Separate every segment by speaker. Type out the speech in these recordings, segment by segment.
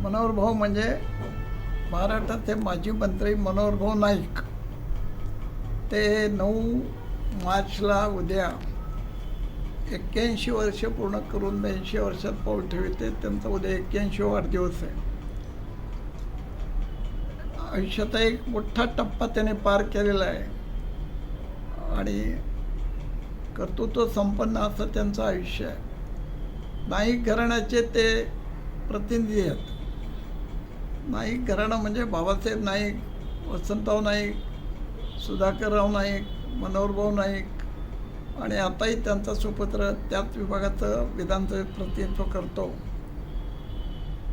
Speaker 1: मनोहर भाऊ म्हणजे महाराष्ट्राचे माजी मंत्री मनोहर भाऊ नाईक. ते नऊ मार्चला उद्या एक्क्याऐंशी वर्ष पूर्ण करून ब्याऐंशी वर्षात पाऊल ठेवते. त्यांचा उद्या एक्क्याऐंशी वाढदिवस आहे. आयुष्याचा एक मोठा टप्पा त्याने पार केलेला आहे. आणि कर्तृत्व संपन्न असं त्यांचं आयुष्य आहे. नाईक घराण्याचे ते प्रतिनिधी आहेत. नाईक घराणं म्हणजे बाबासाहेब नाईक वसंतराव नाईक सुधाकरराव नाईक मनोहरभाऊ नाईक आणि आताही त्यांचा सुपुत्र त्याच विभागाचं विधानसभेत प्रतिनिधित्व करतो.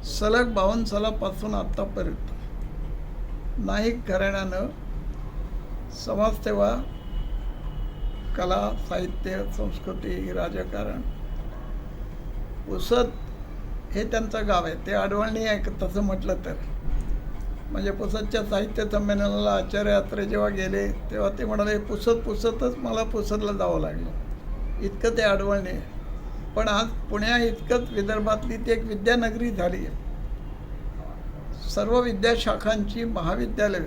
Speaker 1: सलग बावन्न सालापासून आत्तापर्यंत नाईक घराण्यानं समाजसेवा कला साहित्य संस्कृती राजकारण उसत हे त्यांचं गाव आहे. ते अडवणी आहे तसं म्हटलं तर. म्हणजे पुसदच्या साहित्य संमेलनाला आचार्य यात्रे जेव्हा गेले तेव्हा ते म्हणाले पुसत पुसतच मला पुसदला जावं लागलं. इतकं ते आडवळणी आहे. पण आज पुण्या इतकंच विदर्भातली ती एक विद्यानगरी झाली आहे. सर्व विद्याशाखांची महाविद्यालय.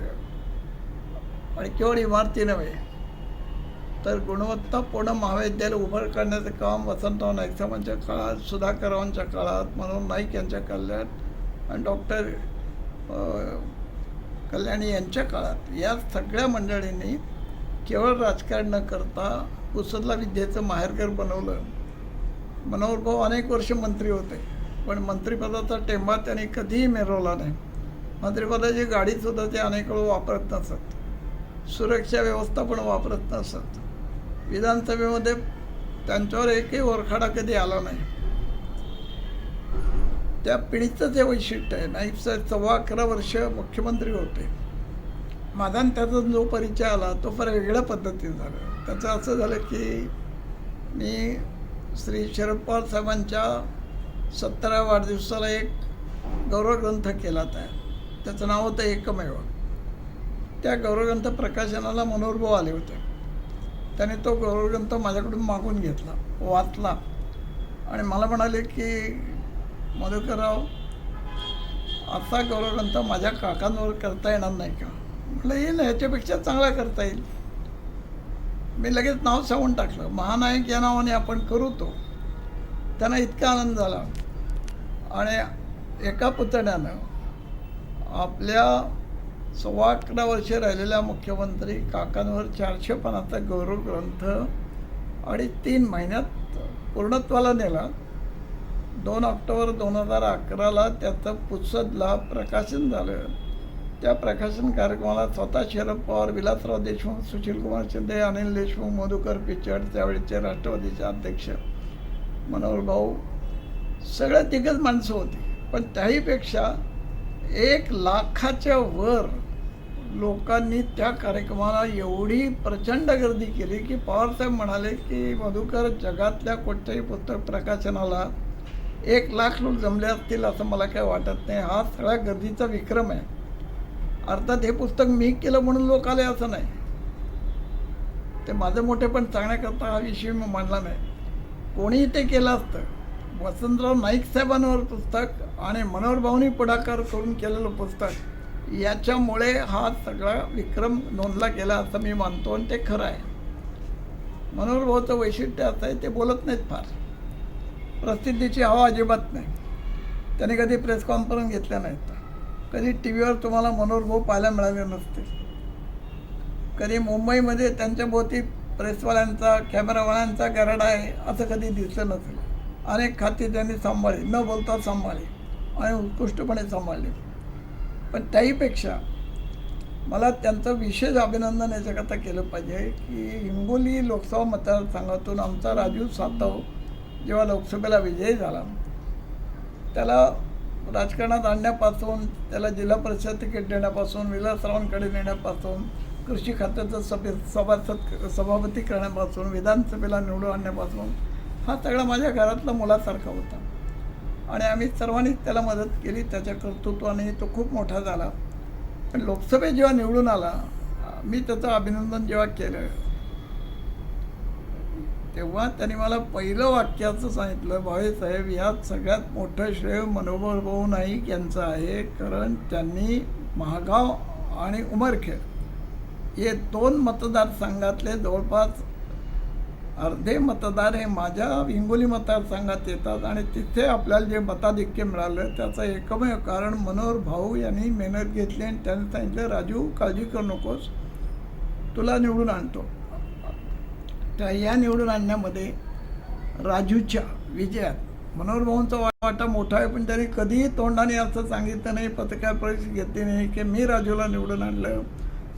Speaker 1: आणि केवळ इमारती नव्हे तर गुणवत्तापूर्ण महाविद्यालय उभं करण्याचं काम वसंतराव नाईक साहेबांच्या काळात सुधाकररावांच्या काळात मनोहर नाईक यांच्या कल्याण आणि डॉक्टर कल्याणी यांच्या काळात. या सगळ्या मंडळींनी केवळ राजकारण न करता पुसदला विद्येचं माहेरघर बनवलं. मनोहर भाऊ अनेक वर्ष मंत्री होते पण मंत्रिपदाचा टेंबा त्यांनी कधीही मिरवला नाही. मंत्रिपदाची गाडीसुद्धा ते अनेक वेळ वापरत नसत. सुरक्षा व्यवस्था पण वापरत नसत. विधानसभेमध्ये त्यांच्यावर एकही ओरखाडा कधी आला नाही. त्या पिढीचं जे वैशिष्ट्य आहे. नाईक साहेब सव्वा अकरा वर्ष मुख्यमंत्री होते. माझा आणि त्याचा जो परिचय आला तो फार वेगळ्या पद्धतीने झाला. त्याचं असं झालं की मी श्री शरद पवार साहेबांच्या सत्तरा वाढदिवसाला एक गौरवग्रंथ केला त्या त्याचं नाव होतं एकमेव. त्या गौरवग्रंथ प्रकाशनाला मनोहरभाऊ आले होते. त्याने तो गौरवग्रंथ माझ्याकडून मागून घेतला वाचला. आणि मला म्हणाले की मधुकरराव असा गौरवग्रंथ माझ्या काकांवर करता येणार नाही का? म्हटलं येईल ह्याच्यापेक्षा चांगला करता येईल. मी लगेच नाव सांगून टाकलं महानायक या नावाने आपण करू तो. त्यांना इतका आनंद झाला. आणि एका पुतण्यानं आपल्या सव्वा अकरा वर्षे राहिलेल्या मुख्यमंत्री काकांवर चारशे पानाचा गौरव ग्रंथ आणि तीन महिन्यात पूर्णत्वाला नेला. दोन ऑक्टोबर दोन हजार अकराला त्याचं पुसदला प्रकाशन झालं. त्या प्रकाशन कार्यक्रमाला स्वतः शरद पवार विलासराव देशमुख सुशीलकुमार शिंदे अनिल देशमुख मधुकर पिचड त्यावेळेचे राष्ट्रवादीचे अध्यक्ष मनोहर भाऊ सगळ्या दिग्गज माणसं होती. पण त्याहीपेक्षा एक लाखाच्या वर लोकांनी त्या कार्यक्रमाला एवढी प्रचंड गर्दी केली की पवारसाहेब म्हणाले की मधुकर जगातल्या कोणत्याही पुस्तक प्रकाशनाला एक लाख लोक जमले असतील असं मला काही वाटत नाही. हा सगळ्या गर्दीचा विक्रम आहे. अर्थात हे पुस्तक मी केलं म्हणून लोक आले असं नाही. ते माझं मोठेपण सांगण्याकरता हा विषय मी मांडला नाही. कोणीही ते केलं असतं. वसंतराव नाईक साहेबांवर पुस्तक आणि मनोहर भाऊनी पुढाकार करून केलेलं पुस्तक याच्यामुळे हा सगळा विक्रम नोंदला गेला असं मी मानतो आणि ते खरं आहे. मनोहर भाऊचं वैशिष्ट्य असं आहे ते बोलत नाहीत फार. प्रसिद्धीची हवा अजिबात नाही. त्यांनी कधी प्रेस कॉन्फरन्स घेतल्या नाहीत. कधी टी व्हीवर तुम्हाला मनोहर भाऊ पाहायला मिळाले नसतील. कधी मुंबईमध्ये त्यांच्या भोवती प्रेसवाल्यांचा कॅमेरावाल्यांचा गराडा आहे असं कधी दिसलं नसेल. अनेक खाती त्यांनी सांभाळली. न बोलता सांभाळली. आणि उत्कृष्टपणे सांभाळली. पण त्याहीपेक्षा मला त्यांचं विशेष अभिनंदन याच्याकरता केलं पाहिजे की हिंगोली लोकसभा मतदारसंघातून आमचा राजू सातव जेव्हा लोकसभेला विजयी झाला त्याला राजकारणात आणण्यापासून त्याला जिल्हा परिषद तिकीट देण्यापासून विलासरावांकडे नेण्यापासून कृषी खात्याचं सभे सभासद सभापती करण्यापासून विधानसभेला निवडून आणण्यापासून हा सगळा माझ्या घरातला मुलासारखा होता. आणि आम्ही सर्वांनीच त्याला मदत केली त्याच्या कर्तृत्वाने तो खूप मोठा झाला. पण लोकसभेत जेव्हा निवडून आला मी त्याचं अभिनंदन जेव्हा केलं तेव्हा त्यांनी मला पहिलं वाक्याचं सांगितलं भावे साहेब यात सगळ्यात मोठं श्रेय मनोबल भाऊ नाईक यांचं आहे कारण त्यांनी महागाव आणि उमरखेड हे दोन मतदारसंघातले जवळपास अर्धे मतदार हे माझ्या हिंगोली मतदारसंघात येतात आणि तिथे आपल्याला जे मताधिक्य मिळालं त्याचं एकमेव कारण मनोहर भाऊ यांनी मेहनत घेतली आणि त्यांनी सांगितलं राजू काळजी करू नकोस. तुला निवडून आणतो. त्या या निवडून आणण्यामध्ये राजूच्या विजयात मनोहर भाऊंचा वाटा मोठा आहे पण त्यांनी कधीही तोंडाने असं सांगितलं नाही पत्रकार परिषद घेतली नाही की मी राजूला निवडून आणलं.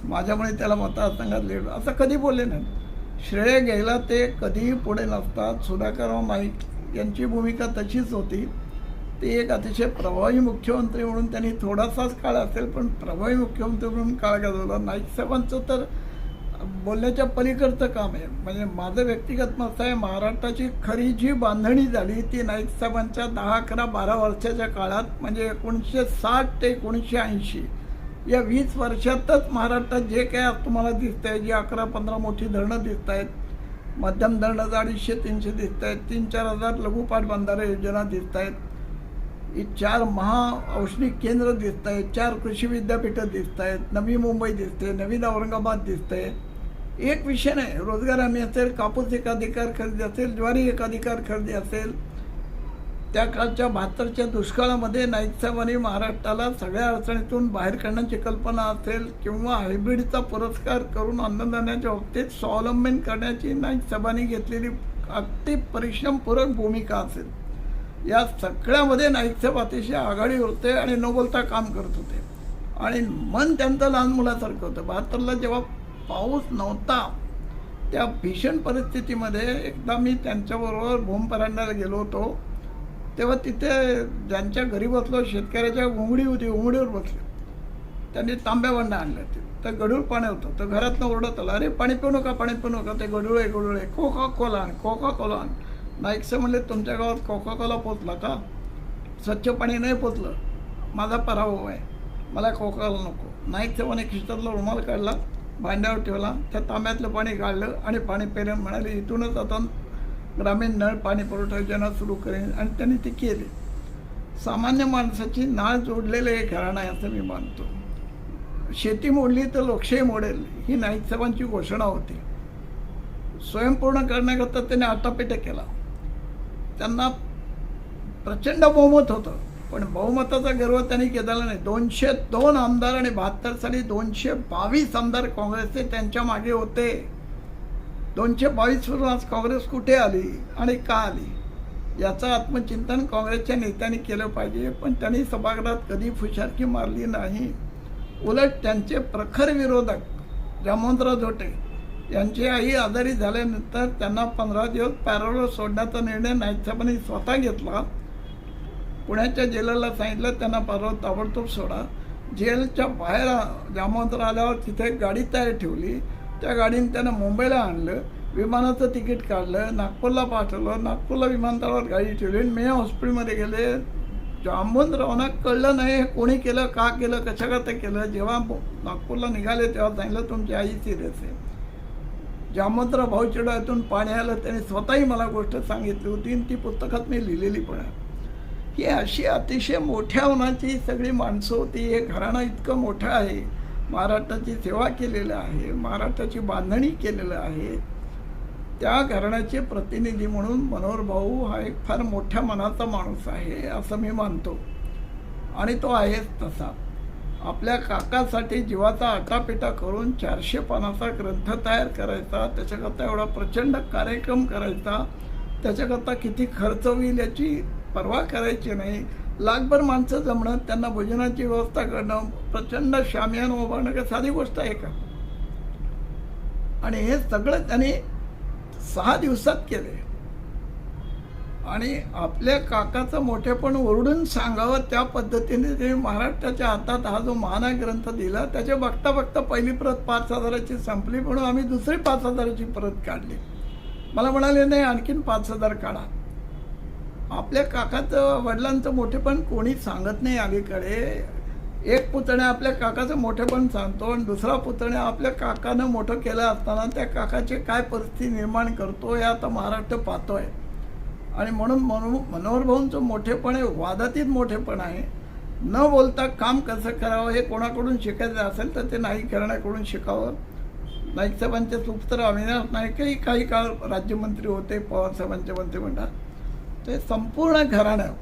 Speaker 1: माझ्यामुळे त्याला मतदारसंघात लिहिलं असं कधी बोलले नाही श्रेय घ्यायला ते कधीही पुढे नसतात सुधाकरराव नाईक यांची भूमिका तशीच होती. ते एक अतिशय प्रभावी मुख्यमंत्री म्हणून त्यांनी थोडासाच काळ असेल पण प्रभावी मुख्यमंत्री म्हणून काळ गाजवला नाईक साहेबांचं तर बोलण्याच्या पलीकडचं काम आहे. म्हणजे माझं व्यक्तिगत मत आहे महाराष्ट्राची खरी जी बांधणी झाली ती नाईक साहेबांच्या दहा अकरा बारा वर्षाच्या काळात म्हणजे एकोणीसशे साठ ते एकोणीसशे ऐंशी या वीस वर्षातच महाराष्ट्रात जे काय तुम्हाला दिसत आहे जी अकरा पंधरा मोठी धरणं दिसत आहेत मध्यम धरणं अडीचशे तीनशे दिसत आहेत तीन चार हजार लघुपाठ बंधारे योजना दिसत आहेत ही चार महा औष्णिक केंद्र दिसत आहेत चार कृषी विद्यापीठं दिसत आहेत नवी मुंबई दिसते नवीन औरंगाबाद दिसते एक विषय नाही रोजगार हमी असेल कापूस एकाधिकार खरेदी असेल ज्वारी एकाधिकार खरेदी असेल त्या काळच्या बहात्तरच्या दुष्काळामध्ये नाईक साहेबांनी महाराष्ट्राला सगळ्या अडचणीतून बाहेर काढण्याची कल्पना असेल किंवा हायब्रिडचा पुरस्कार करून अन्नधान्याच्या बाबतीत स्वावलंबन करण्याची नाईक साहेबांनी घेतलेली अगदी परिश्रमपूरक भूमिका असेल. या सगळ्यामध्ये नाईक साहेब अतिशय आघाडी होते आणि न बोलता काम करत होते. आणि मन त्यांचं लहान मुलासारखं होतं. बहात्तरला जेव्हा पाऊस नव्हता त्या भीषण परिस्थितीमध्ये एकदा मी त्यांच्याबरोबर भूमपरांड्याला गेलो होतो. तेव्हा तिथे ज्यांच्या घरी बसलो शेतकऱ्याच्या घोंगडी होती घोंगडीवर बसले. त्यांनी तांब्या बंड आणल्या. ते तर गडूळ पाणी होतं. तर घरातनं ओरडत आलं अरे पाणी पिऊ नका पाणी पिऊ नका. ते गडूळ आहे गडूळ आहे. कोका कोला आण कोका कोला आण नाईकचं म्हणले तुमच्या गावात कोका कोला पोचला का? स्वच्छ पाणी नाही पोचलं. माझा पराभव आहे. मला कोकाला नको. नाईकचं म्हणे खिस्तातला रुमाल काढला भांड्यावर ठेवला त्या तांब्यातलं पाणी काढलं आणि पाणी पेरण म्हणाले इथूनच आता ग्रामीण नळ पाणी पुरवठा योजना सुरू करेन आणि त्यांनी ती केली. सामान्य माणसाची नाळ जोडलेलं हे घराणं आहे असं मी मानतो. शेती मोडली तर लोकशाही मोडेल ही नाईक साहेबांची घोषणा होती. स्वयंपूर्ण करण्याकरता त्याने आटापिटा केला. त्यांना प्रचंड बहुमत होतं पण बहुमताचा गर्व त्यांनी केलेला नाही. दोनशे दोन आमदार आणि बहात्तर साली दोनशे बावीस आमदार काँग्रेसचे त्यांच्या मागे होते. दोनशे बावीसवरून आज काँग्रेस कुठे आली आणि का आली? याचं आत्मचिंतन काँग्रेसच्या नेत्यांनी केलं पाहिजे पण त्यांनी सभागृहात कधी फुशारकी मारली नाही. उलट त्यांचे प्रखर विरोधक जामवंतराव धोटे यांची आई आजारी झाल्यानंतर त्यांना पंधरा दिवस पॅरोल सोडण्याचा निर्णय नाईक साहेबांनी स्वतः घेतला. पुण्याच्या जेलला सांगितलं त्यांना पॅरोल ताबडतोब सोडा. जेलच्या बाहेर जामवंतराव आल्यावर तिथे गाडी तयार ठेवली. त्या गाडीने त्यांना मुंबईला आणलं विमानाचं तिकीट काढलं नागपूरला पाठवलं नागपूरला विमानतळावर गाडी ठेवली आणि मे हॉस्पिटलमध्ये गेले. जांबूनरावना कळलं नाही हे कोणी केलं का केलं कशाकरता केलं. जेव्हा नागपूरला निघाले तेव्हा सांगितलं तुमची आई सिरियस आहे. जामवंतराव भाऊच्या पाणी आलं त्यांनी स्वतःही मला गोष्ट सांगितली होती आणि ती पुस्तकात मी लिहिलेली पण आहे. ही अशी अतिशय मोठ्या होण्याची सगळी माणसं होती. हे घराणं इतकं मोठं आहे. महाराष्ट्राची सेवा केलेलं आहे महाराष्ट्राची बांधणी केलेलं आहे. त्या घराण्याचे प्रतिनिधी म्हणून मनोहर भाऊ हा एक फार मोठ्या मनाचा माणूस आहे असं मी मानतो. आणि तो आहेच तसा. आपल्या काकासाठी जीवाचा आटापिटा करून चारशे पानाचा ग्रंथ तयार करायचा त्याच्याकरता एवढा प्रचंड कार्यक्रम करायचा त्याच्याकरता किती खर्च होईल याची पर्वा करायची नाही. लाखभर माणसं जमणं त्यांना भोजनाची व्यवस्था करणं प्रचंड शामियान उभारणं काय साधी गोष्ट आहे का? आणि हे सगळं त्यांनी सहा दिवसात केले आणि आपल्या काकाचं मोठेपण ओरडून सांगावं त्या पद्धतीने ते महाराष्ट्राच्या हातात हा जो महाना ग्रंथ दिला त्याच्या बघता बघता पहिली प्रत पाच हजाराची संपली म्हणून आम्ही दुसरी पाच हजाराची प्रत काढली. मला म्हणाले नाही आणखीन पाच हजार काढा. आपल्या काकाचं वडिलांचं मोठेपण कोणी सांगत नाही अलीकडे. एक पुतण्या आपल्या काकाचं मोठेपण सांगतो आणि दुसरा पुतण्या आपल्या काकानं मोठं केलं असताना त्या काकाची काय परिस्थिती निर्माण करतो हे आता महाराष्ट्र पाहतोय. आणि म्हणून मनो मनोहरभाऊंचं मोठेपण आहे वादातीत मोठेपण आहे. न बोलता काम कसं करावं हे कोणाकडून शिकायचं असेल तर ते नाईक घराण्याकडून शिकावं. नाईक साहेबांचे सुपुत्र अविनाश नाईकही काही काळ राज्यमंत्री होते पवारसाहेबांच्या मंत्रिमंडळात ते संपूर्ण घराणं.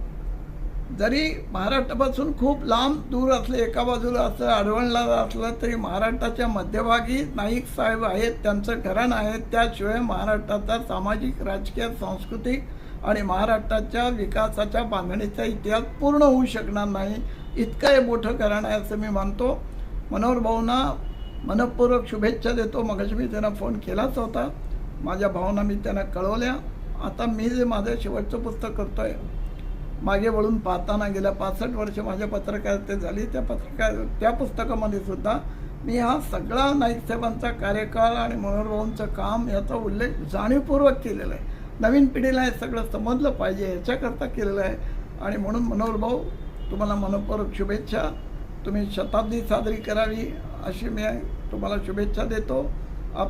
Speaker 1: जरी महाराष्ट्रापासून खूप लांब दूर असले एका बाजूला असं आढळणला असलं तरी महाराष्ट्राच्या मध्यभागी नाईक साहेब आहेत त्यांचं घराणं आहे. त्याशिवाय महाराष्ट्राचा सामाजिक राजकीय सांस्कृतिक आणि महाराष्ट्राच्या विकासाच्या बांधणीचा इतिहास पूर्ण होऊ शकणार नाही. इतकं हे मोठं घराणं आहे असं मी मानतो. मनोहर भाऊंना मनपूर्वक शुभेच्छा देतो. मग मी त्यांना फोन केलाच होता. माझ्या भावना मी त्यांना कळवल्या. आता मी जे माझं शेवटचं पुस्तक करतो आहे मागे वळून पाहताना गेल्या पासष्ट वर्ष माझ्या पत्रकारिते झाली. त्या पत्रकार त्या पुस्तकामध्ये सुद्धा मी हा सगळा नाईक साहेबांचा कार्यकाळ आणि मनोहर काम याचा उल्लेख जाणीवपूर्वक केलेला आहे. नवीन पिढीला हे सगळं समजलं पाहिजे याच्याकरता केलेलं आहे. आणि म्हणून मनोहरभाऊ तुम्हाला मनपूर्वक शुभेच्छा. तुम्ही शताब्दी साजरी करावी अशी मी तुम्हाला शुभेच्छा देतो.